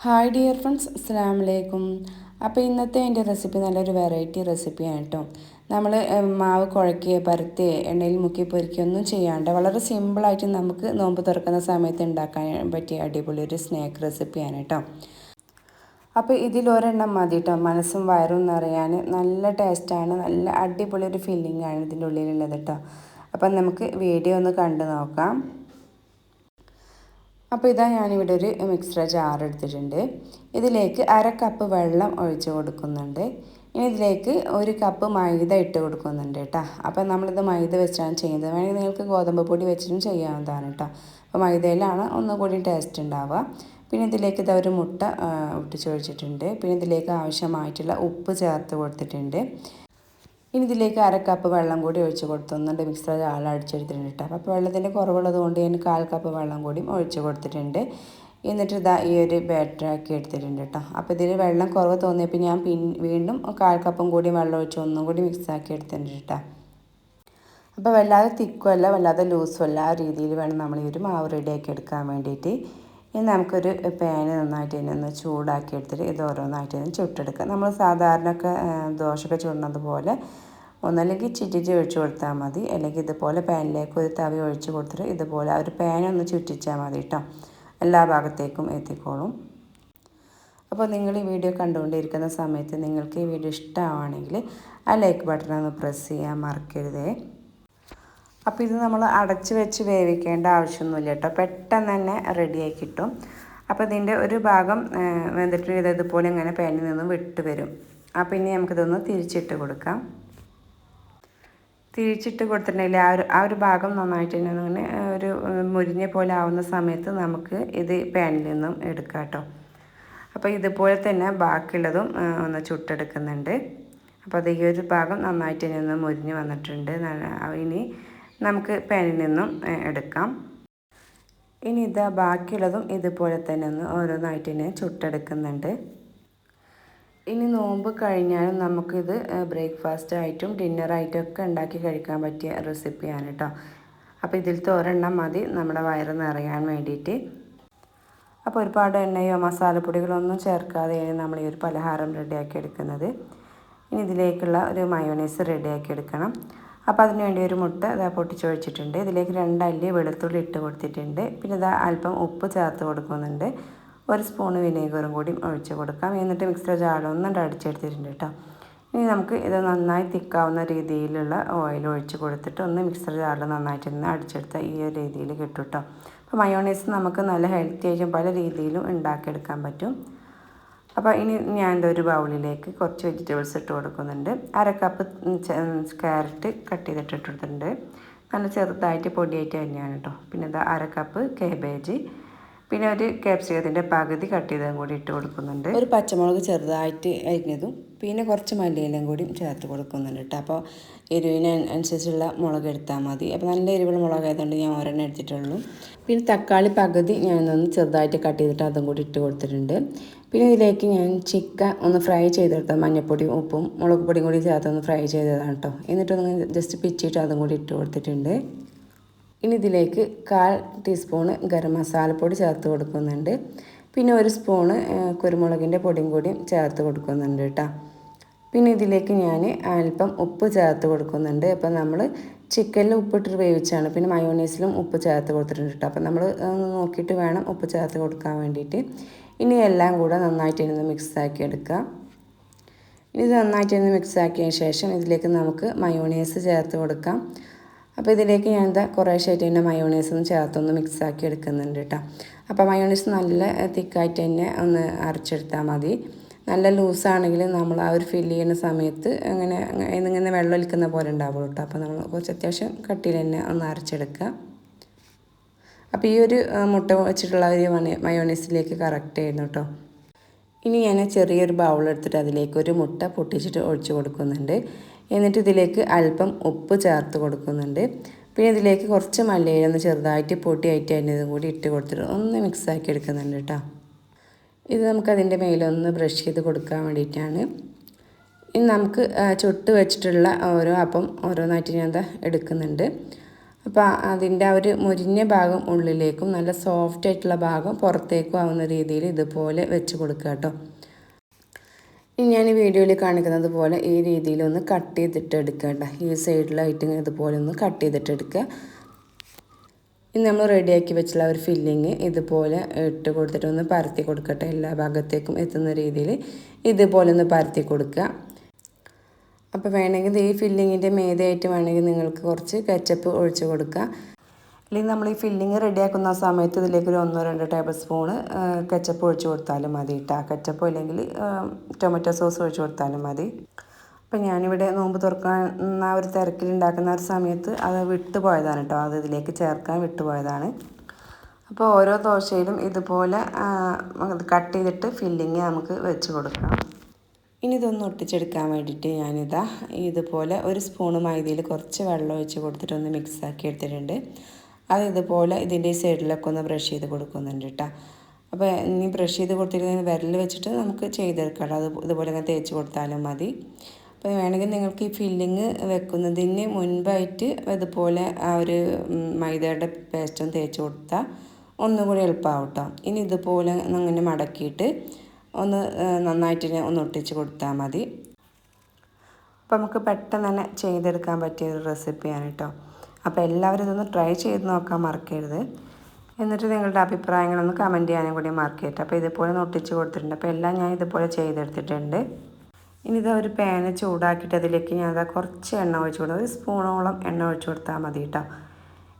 Hi dear friends അസ്സാം വലൈക്കും അപ്പോൾ ഇന്നത്തെ എന്റെ റെസിപ്പി നല്ലൊരു വെറൈറ്റി റെസിപ്പിയാണ് കേട്ടോ നമ്മൾ മാവ് കുഴക്കുകയോ പരത്തി എണ്ണയിൽ മുക്കി പൊരിക്കുക ഒന്നും ചെയ്യാണ്ട് വളരെ സിമ്പിളായിട്ട് നമുക്ക് നോമ്പ് തുറക്കുന്ന സമയത്ത് ഉണ്ടാക്കാൻ പറ്റിയ അടിപൊളി ഒരു സ്നാക്ക് റെസിപ്പിയാണ് കേട്ടോ അപ്പോൾ ഇതിലൊരെണ്ണം മതി കേട്ടോ മനസ്സും വയറും നിറയാൻ നല്ല ടേസ്റ്റാണ് നല്ല അടിപൊളി ഒരു ഫീലിംഗ് ആണ് ഇതിന്റെ ഉള്ളിലുള്ളത് കേട്ടോ അപ്പം നമുക്ക് വീഡിയോ ഒന്ന് കണ്ടു നോക്കാം. അപ്പോൾ ഇതാ ഞാനിവിടെ ഒരു മിക്സറ ജാർ എടുത്തിട്ടുണ്ട്. ഇതിലേക്ക് അര കപ്പ് വെള്ളം ഒഴിച്ച് കൊടുക്കുന്നുണ്ട്. ഇനി ഇതിലേക്ക് ഒരു കപ്പ് മൈദ ഇട്ട് കൊടുക്കുന്നുണ്ട് കേട്ടോ അപ്പോൾ നമ്മളിത് മൈദ വെച്ചാണ് ചെയ്യുന്നത്. വേണമെങ്കിൽ നിങ്ങൾക്ക് ഗോതമ്പ് പൊടി വെച്ചിട്ടും ചെയ്യാവുന്നതാണ് കേട്ടോ അപ്പോൾ മൈദയിലാണ് ഒന്നുകൂടി ടേസ്റ്റ് ഉണ്ടാവുക. പിന്നെ ഇതിലേക്ക് ഇതാ ഒരു മുട്ട ഒട്ടിച്ചൊഴിച്ചിട്ടുണ്ട് പിന്നെ ഇതിലേക്ക് ആവശ്യമായിട്ടുള്ള ഉപ്പ് ചേർത്ത് കൊടുത്തിട്ടുണ്ട്. ഇനി ഇതിലേക്ക് അര കപ്പ് വെള്ളം കൂടി ഒഴിച്ച് കൊടുത്തുന്നുണ്ട്. മിക്സർ ആളടിച്ചെടുത്തിട്ടുണ്ട് കേട്ടോ അപ്പോൾ വെള്ളത്തിന്റെ കുറവുള്ളത് കൊണ്ട് ഞാൻ കാൽ കപ്പ് വെള്ളം കൂടിയും ഒഴിച്ച് കൊടുത്തിട്ടുണ്ട്. എന്നിട്ട് ഇതാ ഈ ഒരു ബാറ്ററാക്കി എടുത്തിട്ടുണ്ട് കേട്ടോ അപ്പോൾ ഇതിൽ വെള്ളം കുറവ് തോന്നിയപ്പോൾ ഞാൻ പിൻ വീണ്ടും കാൽ കപ്പും കൂടി വെള്ളം ഒഴിച്ച് ഒന്നും കൂടി മിക്സ് ആക്കി എടുത്തിട്ടുണ്ട് കേട്ടോ അപ്പോൾ വല്ലാതെ തിക്കുമല്ല വല്ലാതെ ലൂസുമല്ല ആ രീതിയിൽ വേണം നമ്മൾ ഈ ഒരു മാവ് റെഡിയാക്കി എടുക്കാൻ വേണ്ടിയിട്ട് ഇനി നമുക്കൊരു പാന് നന്നായിട്ട് തന്നെ ഒന്ന് ചൂടാക്കി എടുത്തിട്ട് ഇത് ഓരോന്നായിട്ട് തന്നെ ചുട്ടെടുക്കുക നമ്മൾ സാധാരണ ഒക്കെ ദോശയൊക്കെ ചുടുന്നത് ഒന്നല്ലെങ്കിൽ ചുറ്റിച്ച് ഒഴിച്ച് കൊടുത്താൽ മതി. അല്ലെങ്കിൽ ഇതുപോലെ പാനിലേക്ക് ഒരു തവി ഒഴിച്ച് കൊടുത്തിട്ട് ഇതുപോലെ ആ ഒരു പാനൊന്ന് ചുറ്റിച്ചാൽ മതി കേട്ടോ എല്ലാ ഭാഗത്തേക്കും എത്തിക്കോളും. അപ്പോൾ നിങ്ങൾ ഈ വീഡിയോ കണ്ടുകൊണ്ടിരിക്കുന്ന സമയത്ത് നിങ്ങൾക്ക് ഈ വീഡിയോ ഇഷ്ടമാണെങ്കിൽ ആ ലൈക്ക് ബട്ടൺ ഒന്ന് പ്രസ് ചെയ്യാൻ മറക്കരുതേ. അപ്പോൾ ഇത് നമ്മൾ അടച്ച് വെച്ച് വേവിക്കേണ്ട ആവശ്യമൊന്നുമില്ല കേട്ടോ. പെട്ടെന്ന് തന്നെ റെഡിയായി കിട്ടും. അപ്പോൾ ഇതിന്റെ ഒരു ഭാഗം വെന്തിട്ട് ഇത് ഇതുപോലെ ഇങ്ങനെ പാനിൽ നിന്ന് വിട്ട് വരും. അപ്പോൾ ഇനി നമുക്കിതൊന്ന് തിരിച്ചിട്ട് കൊടുക്കാം. തിരിച്ചിട്ട് കൊടുത്തിട്ടുണ്ടെങ്കിൽ ആ ഒരു ആ ഒരു ഭാഗം നന്നായിട്ട് തന്നെ അങ്ങനെ ഒരു മുരിഞ്ഞ പോലെ ആവുന്ന സമയത്ത് നമുക്ക് ഇത് പാനിൽ നിന്നും എടുക്കാം കേട്ടോ. അപ്പോൾ ഇതുപോലെ തന്നെ ബാക്കിയുള്ളതും ഒന്ന് ചുട്ടെടുക്കുന്നുണ്ട്. അപ്പോൾ അത് ഈ ഒരു ഭാഗം നന്നായിട്ട് തന്നെ ഒന്ന് മുരിഞ്ഞ് വന്നിട്ടുണ്ട്. ഇനി നമുക്ക് പാനിൽ നിന്നും എടുക്കാം. ഇനി ഇതാ ബാക്കിയുള്ളതും ഇതുപോലെ തന്നെ ഒന്ന് ഓരോന്നായിട്ട് തന്നെ ചുട്ടെടുക്കുന്നുണ്ട്. ഇനി നോമ്പ് കഴിഞ്ഞാലും നമുക്കിത് ബ്രേക്ക്ഫാസ്റ്റ് ആയിട്ടും ഡിന്നറായിട്ടും ഒക്കെ ഉണ്ടാക്കി കഴിക്കാൻ പറ്റിയ റെസിപ്പിയാണ് കേട്ടോ അപ്പോൾ ഇതിലത്തെ ഒരെണ്ണം മതി നമ്മുടെ വയറ് നിറയാൻ വേണ്ടിയിട്ട്. അപ്പോൾ ഒരുപാട് എണ്ണയോ മസാലപ്പൊടികളൊന്നും ചേർക്കാതെയാണ് നമ്മൾ ഈ ഒരു പലഹാരം റെഡിയാക്കി എടുക്കുന്നത്. ഇനി ഇതിലേക്കുള്ള ഒരു മയോണൈസ് റെഡിയാക്കി എടുക്കണം. അപ്പോൾ അതിന് വേണ്ടി ഒരു മുട്ട ഇതാ പൊട്ടിച്ചൊഴിച്ചിട്ടുണ്ട്. ഇതിലേക്ക് രണ്ടല്ലി വെളുത്തുള്ളി ഇട്ട് കൊടുത്തിട്ടുണ്ട്. പിന്നെ ഇതാ അല്പം ഉപ്പ് ചേർത്ത് കൊടുക്കുന്നുണ്ട്. ഒരു സ്പൂണ് വിനേഗറും കൂടി ഒഴിച്ച് കൊടുക്കാം. എന്നിട്ട് മിക്സർ ജാറൊന്നും അടിച്ചെടുത്തിട്ടുണ്ട് കേട്ടോ. ഇനി നമുക്ക് ഇത് നന്നായി തിക്കാവുന്ന രീതിയിലുള്ള ഓയിൽ ഒഴിച്ച് കൊടുത്തിട്ട് ഒന്ന് മിക്സർ ജാറിൽ നന്നായിട്ട് ഒന്ന് അടിച്ചെടുത്ത ഈ ഒരു രീതിയിൽ കിട്ടും കേട്ടോ. അപ്പോൾ മയോണൈസ് നമുക്ക് നല്ല ഹെൽത്തി ആയിട്ടും പല രീതിയിലും ഉണ്ടാക്കിയെടുക്കാൻ പറ്റും. അപ്പോൾ ഇനി ഞാൻ ഒരു ബൗളിലേക്ക് കുറച്ച് വെജിറ്റബിൾസ് ഇട്ട് കൊടുക്കുന്നുണ്ട്. അര കപ്പ് ക്യാരറ്റ് കട്ട് ചെയ്തിട്ട് ഇട്ടിട്ടുണ്ട്. നല്ല ചെറുതായിട്ട് പൊടിയായിട്ട് തന്നെയാണ് കേട്ടോ. പിന്നെ എന്താ അര കപ്പ് കേബേജ് പിന്നെ ഒരു ക്യാപ്സിക്കത്തിന്റെ പകുതി കട്ട് ചെയ്തതും കൂടി ഇട്ട് കൊടുക്കുന്നുണ്ട്. ഒരു പച്ചമുളക് ചെറുതായിട്ട് അരിഞ്ഞതും പിന്നെ കുറച്ച് മല്ലിയിലും കൂടി ചേർത്ത് കൊടുക്കുന്നുണ്ട് കേട്ടോ. അപ്പോൾ എരിവിന് അനുസരിച്ചുള്ള മുളക് എടുത്താൽ മതി. അപ്പോൾ നല്ല എരിവുള്ള മുളക് ആയതുകൊണ്ട് ഞാൻ ഒരെണ്ണം എടുത്തിട്ടുള്ളൂ. പിന്നെ തക്കാളി പകുതി ഞാനൊന്ന് ചെറുതായിട്ട് കട്ട് ചെയ്തിട്ട് അതും കൂടി ഇട്ട് കൊടുത്തിട്ടുണ്ട്. പിന്നെ ഇതിലേക്ക് ഞാൻ ചിക്കൻ ഒന്ന് ഫ്രൈ ചെയ്തെടുത്തത് മഞ്ഞൾപ്പൊടിയും ഉപ്പും മുളക് പൊടിയും കൂടി ചേർത്ത് ഒന്ന് ഫ്രൈ ചെയ്തതാണ് കേട്ടോ എന്നിട്ടൊന്ന് ജസ്റ്റ് പിച്ചിട്ട് അതും കൂടി ഇട്ട് കൊടുത്തിട്ടുണ്ട്. ഇനി ഇതിലേക്ക് കാൽ ടീസ്പൂണ് ഗരം മസാലപ്പൊടി ചേർത്ത് കൊടുക്കുന്നുണ്ട്. പിന്നെ ഒരു സ്പൂണ് കുരുമുളകിന്റെ പൊടിയും കൂടിയും ചേർത്ത് കൊടുക്കുന്നുണ്ട് കേട്ടോ പിന്നെ ഇതിലേക്ക് ഞാൻ അല്പം ഉപ്പ് ചേർത്ത് കൊടുക്കുന്നുണ്ട്. അപ്പം നമ്മൾ ചിക്കനിൽ ഉപ്പിട്ട് വേവിച്ചാണ്. പിന്നെ മയോണൈസിലും ഉപ്പ് ചേർത്ത് കൊടുത്തിട്ടുണ്ട് കേട്ടോ അപ്പം നമ്മൾ നോക്കിയിട്ട് വേണം ഉപ്പ് ചേർത്ത് കൊടുക്കാൻ വേണ്ടിയിട്ട്. ഇനി എല്ലാം കൂടെ നന്നായിട്ട് ഇരുന്ന് മിക്സ് ആക്കി എടുക്കുക. ഇത് നന്നായിട്ട് ഇരുന്ന് മിക്സ് ആക്കിയതിന് ശേഷം ഇതിലേക്ക് നമുക്ക് മയോണൈസ് ചേർത്ത് കൊടുക്കാം. അപ്പോൾ ഇതിലേക്ക് ഞാൻ എന്താ കുറേശ്ശായിട്ട് തന്നെ മയോണൈസ് ഒന്ന് ചേർത്തൊന്ന് മിക്സാക്കി എടുക്കുന്നുണ്ട് കേട്ടോ. അപ്പോൾ മയോണൈസ് നല്ല തിക്കായിട്ട് തന്നെ ഒന്ന് അരച്ചെടുത്താൽ മതി. നല്ല ലൂസാണെങ്കിൽ നമ്മൾ ആ ഒരു ഫില്ല് ചെയ്യുന്ന സമയത്ത് അങ്ങനെ ഇങ്ങനെ വെള്ളം ഒലിക്കുന്ന പോലെ ഉണ്ടാവുള്ളൂ കേട്ടോ. അപ്പോൾ നമ്മൾ കുറച്ച് അത്യാവശ്യം കട്ടിയിൽ തന്നെ ഒന്ന് അരച്ചെടുക്കുക. അപ്പോൾ ഈ ഒരു മുട്ട വെച്ചിട്ടുള്ള ഒരു മയോണൈസിലേക്ക് കറക്റ്റ് ആയിരുന്നു കേട്ടോ ഇനി ഞാൻ ചെറിയൊരു ബൗൾ എടുത്തിട്ട് അതിലേക്ക് ഒരു മുട്ട പൊട്ടിച്ചിട്ട് ഒഴിച്ചു കൊടുക്കുന്നുണ്ട്. എന്നിട്ട് ഇതിലേക്ക് അല്പം ഉപ്പ് ചേർത്ത് കൊടുക്കുന്നുണ്ട്. പിന്നെ ഇതിലേക്ക് കുറച്ച് മല്ലിയില ഒന്ന് ചെറുതായിട്ട് പൊട്ടിയായിട്ട് അതിന്റെ കൂടി ഇട്ട് കൊടുത്തിട്ട് ഒന്ന് മിക്സ് ആക്കി എടുക്കുന്നുണ്ട് കേട്ടോ ഇത് നമുക്ക് അതിന്റെ മേലൊന്ന് ബ്രഷ് ചെയ്ത് കൊടുക്കാൻ വേണ്ടിയിട്ടാണ്. ഇനി നമുക്ക് ചുട്ട് വെച്ചിട്ടുള്ള ഓരോ അപ്പം ഓരോന്നായിട്ട് ഞാൻ എന്താ എടുക്കുന്നുണ്ട്. അപ്പോൾ അതിന്റെ ആ ഒരു മുരിഞ്ഞ ഭാഗം ഉള്ളിലേക്കും നല്ല സോഫ്റ്റ് ആയിട്ടുള്ള ഭാഗം പുറത്തേക്കും ആവുന്ന രീതിയിൽ ഇതുപോലെ വെച്ച് കൊടുക്കുക കേട്ടോ. ഇനി ഞാൻ ഈ വീഡിയോയിൽ കാണിക്കുന്നത് പോലെ ഈ രീതിയിൽ ഒന്ന് കട്ട് ചെയ്തിട്ട് എടുക്കേണ്ട ഈ സൈഡിലായിട്ട് ഇങ്ങനെ ഇതുപോലെ ഒന്ന് കട്ട് ചെയ്തിട്ട് എടുക്കുക. ഇനി നമ്മൾ റെഡിയാക്കി വെച്ചുള്ള ഒരു ഫില്ലിങ് ഇതുപോലെ ഇട്ട് കൊടുത്തിട്ട് ഒന്ന് പരത്തി കൊടുക്കട്ടെ. എല്ലാ ഭാഗത്തേക്കും എത്തുന്ന രീതിയിൽ ഇതുപോലെ ഒന്ന് പരത്തി കൊടുക്കുക. അപ്പോൾ വേണമെങ്കിൽ ഈ ഫില്ലിങ്ങിന്റെ മേതയായിട്ട് വേണമെങ്കിൽ നിങ്ങൾക്ക് കുറച്ച് കെച്ചപ്പ് ഒഴിച്ച് കൊടുക്കുക അല്ലെങ്കിൽ നമ്മൾ ഈ ഫില്ലിങ് റെഡിയാക്കുന്ന സമയത്ത് ഇതിലേക്ക് ഒരു ഒന്നോ രണ്ടോ ടേബിൾ സ്പൂണ് കെച്ചപ്പ് ഒഴിച്ച് കൊടുത്താലും മതി കേട്ടോ കെച്ചപ്പോ അല്ലെങ്കിൽ ടൊമാറ്റോ സോസ് ഒഴിച്ച് കൊടുത്താലും മതി. അപ്പം ഞാനിവിടെ നോമ്പ് തുറക്കാൻ ആ ഒരു തിരക്കിലുണ്ടാക്കുന്ന ഒരു സമയത്ത് അത് വിട്ടുപോയതാണ് കേട്ടോ അത് ഇതിലേക്ക് ചേർക്കാൻ വിട്ടുപോയതാണ് അപ്പോൾ ഓരോ ദോശയിലും ഇതുപോലെ കട്ട് ചെയ്തിട്ട് ഫില്ലിങ് നമുക്ക് വെച്ച് കൊടുക്കാം. ഇനി ഇതൊന്ന് ഒട്ടിച്ചെടുക്കാൻ വേണ്ടിയിട്ട് ഞാനിതാ ഇതുപോലെ ഒരു സ്പൂണ് മൈദയിൽ കുറച്ച് വെള്ളം ഒഴിച്ച് കൊടുത്തിട്ട് ഒന്ന് മിക്സ് ആക്കി എടുത്തിട്ടുണ്ട്. അത് ഇതുപോലെ ഇതിന്റെ സൈഡിലൊക്കെ ഒന്ന് ബ്രഷ് ചെയ്ത് കൊടുക്കുന്നുണ്ട് കേട്ടോ അപ്പോൾ ഇനി ബ്രഷ് ചെയ്ത് കൊടുത്തിട്ട് വിരൽ വെച്ചിട്ട് നമുക്ക് ചെയ്തെടുക്കാം. അത് ഇതുപോലെ ഇങ്ങനെ തേച്ച് കൊടുത്താലും മതി. അപ്പോൾ വേണമെങ്കിൽ നിങ്ങൾക്ക് ഈ ഫില്ലിങ് വെക്കുന്നതിന് മുൻപായിട്ട് ഇതുപോലെ ആ ഒരു മൈദയുടെ പേസ്റ്റും തേച്ച് കൊടുത്താൽ ഒന്നുകൂടി എളുപ്പമാവും കേട്ടോ ഇനി ഇതുപോലെ അങ്ങനെ മടക്കിയിട്ട് ഒന്ന് നന്നായിട്ട് ഒന്ന് ഒട്ടിച്ച് കൊടുത്താൽ മതി. അപ്പോൾ നമുക്ക് പെട്ടെന്ന് തന്നെ ചെയ്തെടുക്കാൻ പറ്റിയ ഒരു റെസിപ്പിയാണ് കേട്ടോ അപ്പോൾ എല്ലാവരും ഇതൊന്ന് ട്രൈ ചെയ്ത് നോക്കാൻ മറക്കരുത്. എന്നിട്ട് നിങ്ങളുടെ അഭിപ്രായങ്ങളൊന്ന് കമന്റ് ചെയ്യാനും കൂടി മറക്കരുത്. അപ്പോൾ ഇതുപോലെ ഒന്ന് ഒട്ടിച്ച് കൊടുത്തിട്ടുണ്ട്. അപ്പോൾ എല്ലാം ഞാൻ ഇതുപോലെ ചെയ്തെടുത്തിട്ടുണ്ട്. ഇനി ഇതാ ഒരു പാന് ചൂടാക്കിയിട്ട് അതിലേക്ക് ഞാൻ അതാ കുറച്ച് എണ്ണ ഒഴിച്ച് കൊടുക്കും ഒരു സ്പൂണോളം എണ്ണ ഒഴിച്ച് കൊടുത്താൽ മതി കേട്ടോ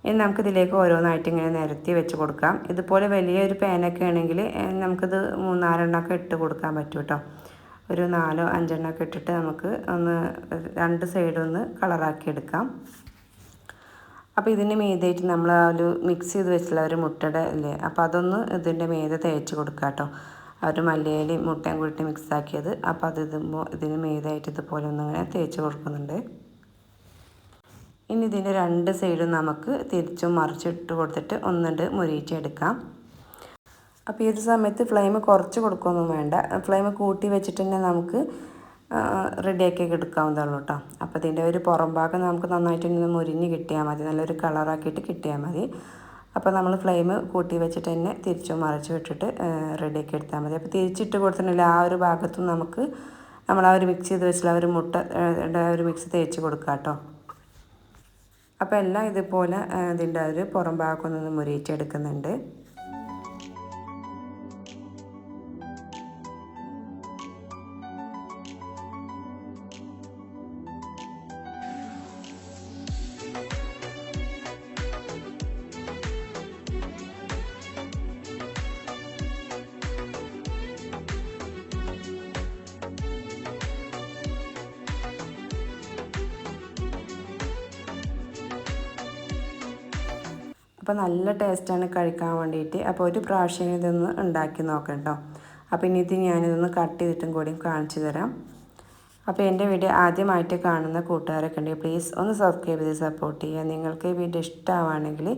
ഇനി നമുക്കിതിലേക്ക് ഓരോന്നായിട്ട് ഇങ്ങനെ നിരത്തി വെച്ച് കൊടുക്കാം. ഇതുപോലെ വലിയൊരു പാനൊക്കെ ആണെങ്കിൽ നമുക്കിത് മൂന്നാലെണ്ണമൊക്കെ ഇട്ട് കൊടുക്കാൻ പറ്റും കേട്ടോ ഒരു നാലോ അഞ്ചെണ്ണമൊക്കെ ഇട്ടിട്ട് നമുക്ക് ഒന്ന് രണ്ട് സൈഡും ഒന്ന് കളറാക്കി എടുക്കാം. അപ്പോൾ ഇതിന്റെ മീതായിട്ട് നമ്മൾ ആ ഒരു മിക്സ് ചെയ്ത് വെച്ചിട്ടുള്ള ഒരു മുട്ടയുടെ അല്ലേ അപ്പോൾ അതൊന്ന് ഇതിന്റെ മീത തേച്ച് കൊടുക്കുക കേട്ടോ ആ ഒരു മല്ലിയില മുട്ടയും കൂട്ടി മിക്സാക്കിയത് അപ്പോൾ അത് ഇതുമ്പോൾ ഇതിന് മീതായിട്ട് ഇതുപോലെ ഒന്നിങ്ങനെ തേച്ച് കൊടുക്കുന്നുണ്ട്. ഇനി ഇതിന്റെ രണ്ട് സൈഡും നമുക്ക് തിരിച്ചും മറിച്ചിട്ട് കൊടുത്തിട്ട് ഒന്നുണ്ട് മുരിയിച്ചെടുക്കാം. അപ്പോൾ ഈ ഒരു സമയത്ത് ഫ്ലെയിം കുറച്ച് കൊടുക്കുകയൊന്നും വേണ്ട. ഫ്ലെയിം കൂട്ടി വെച്ചിട്ട് തന്നെ നമുക്ക് റെഡിയാക്കി എടുക്കാവുന്നതുള്ളൂ കേട്ടോ. അപ്പോൾ ഇതിന്റെ ഒരു പുറം ഭാഗം നമുക്ക് നന്നായിട്ട് ഇങ്ങനെ മുരിഞ്ഞ് കിട്ടിയാൽ മതി. നല്ലൊരു കളറാക്കിയിട്ട് കിട്ടിയാൽ മതി. അപ്പോൾ നമ്മൾ ഫ്ലെയിം കൂട്ടി വെച്ചിട്ട് തന്നെ തിരിച്ചു മറിച്ച് വിട്ടിട്ട് റെഡിയാക്കി എടുത്താൽ മതി. അപ്പോൾ തിരിച്ചിട്ട് കൊടുത്തിട്ടുണ്ടെങ്കിൽ ആ ഒരു ഭാഗത്തും നമുക്ക് നമ്മൾ ആ ഒരു മിക്സ് ചെയ്ത് ആ ഒരു മുട്ട ഒരു മിക്സ് തേച്ച് കൊടുക്കാം കേട്ടോ. അപ്പോൾ എല്ലാം ഇതുപോലെ ഇതിന്റെ ഒരു പുറം ഭാഗം ഒന്ന് മുരിയിച്ചെടുക്കുന്നുണ്ട്. അപ്പോൾ നല്ല ടേസ്റ്റാണ് കഴിക്കാൻ വേണ്ടിയിട്ട്. അപ്പോൾ ഒരു പ്രാവശ്യം ഇതൊന്ന് ഉണ്ടാക്കി നോക്കാം കേട്ടോ അപ്പോൾ ഇനി ഇത് ഞാനിതൊന്ന് കട്ട് ചെയ്തിട്ടും കൂടി കാണിച്ചു തരാം. അപ്പോൾ എന്റെ വീഡിയോ ആദ്യമായിട്ട് കാണുന്ന കൂട്ടുകാരൊക്കെ ഉണ്ടെങ്കിൽ പ്ലീസ് ഒന്ന് സബ്സ്ക്രൈബ് ചെയ്ത് സപ്പോർട്ട് ചെയ്യുക. നിങ്ങൾക്ക് ഈ വീഡിയോ ഇഷ്ടമാണെങ്കിൽ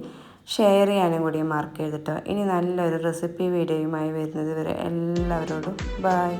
ഷെയർ ചെയ്യാനും കൂടി മാർക്ക് ചെയ്തിട്ടോ ഇനി നല്ലൊരു റെസിപ്പി വീഡിയോയുമായി വരുന്നത് വരെ എല്ലാവരോടും ബായ്